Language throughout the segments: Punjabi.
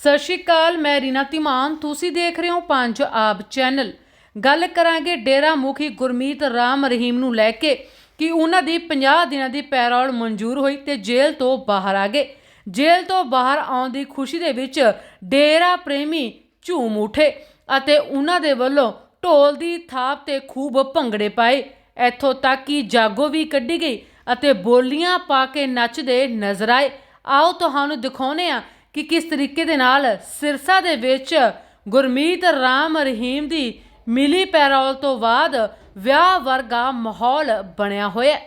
ਸਤਿ ਸ਼੍ਰੀ ਅਕਾਲ, ਮੈਂ ਰੀਨਾ ਤਿਮਾਨ ਤੁਸੀਂ ਦੇਖ ਰਹੇ ਹੋ ਪੰਜ ਆਬ ਚੈਨਲ। ਗੱਲ ਕਰਾਂਗੇ ਡੇਰਾ ਮੁਖੀ ਗੁਰਮੀਤ ਰਾਮ ਰਹੀਮ ਨੂੰ ਲੈ ਕੇ, ਕਿ ਉਹਨਾਂ ਦੀ 50 ਦਿਨਾਂ ਦੀ ਪੈਰੋਲ ਮਨਜ਼ੂਰ ਹੋਈ ਤੇ ਜੇਲ੍ਹ ਤੋਂ ਬਾਹਰ ਆ ਗਏ। ਜੇਲ੍ਹ ਤੋਂ ਬਾਹਰ ਆਉਣ ਦੀ ਖੁਸ਼ੀ ਦੇ ਵਿੱਚ ਡੇਰਾ ਪ੍ਰੇਮੀ ਝੂਮ ਉਠੇ ਅਤੇ ਉਹਨਾਂ ਦੇ ਵੱਲੋਂ ਢੋਲ ਦੀ ਥਾਪ ਤੇ ਖੂਬ ਭੰਗੜੇ ਪਾਏ। ਇੱਥੋਂ ਤੱਕ ਕਿ ਜਾਗੋ ਵੀ ਕੱਢੀ ਗਈ ਅਤੇ ਬੋਲੀਆਂ ਪਾ ਕੇ ਨੱਚਦੇ ਨਜ਼ਰ ਆਏ। ਆਓ ਤੁਹਾਨੂੰ ਦਿਖਾਉਨੇ ਆ ਕਿ ਕਿਸ ਤਰੀਕੇ ਦੇ ਨਾਲ ਸਿਰਸਾ ਦੇ ਵਿੱਚ ਗੁਰਮੀਤ ਰਾਮ ਰਹੀਮ ਦੀ ਮਿਲੀ ਪੈਰੋਲ ਤੋਂ ਬਾਅਦ ਵਿਆਹ ਵਰਗਾ ਮਾਹੌਲ ਬਣਿਆ ਹੋਇਆ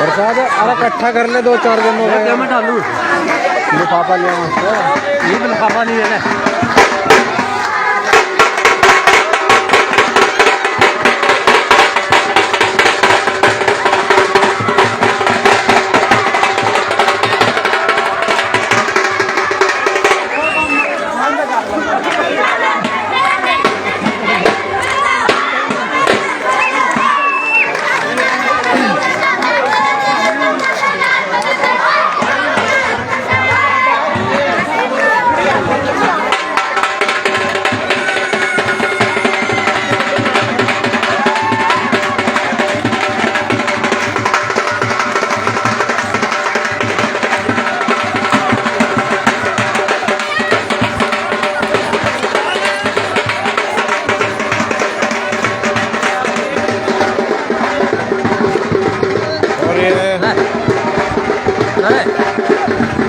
प्रसाद अरे इकट्ठा कर ले दो चार दिन हो गए मैं डालू लिफाफा ले ये लिफाफा नहीं लेना ね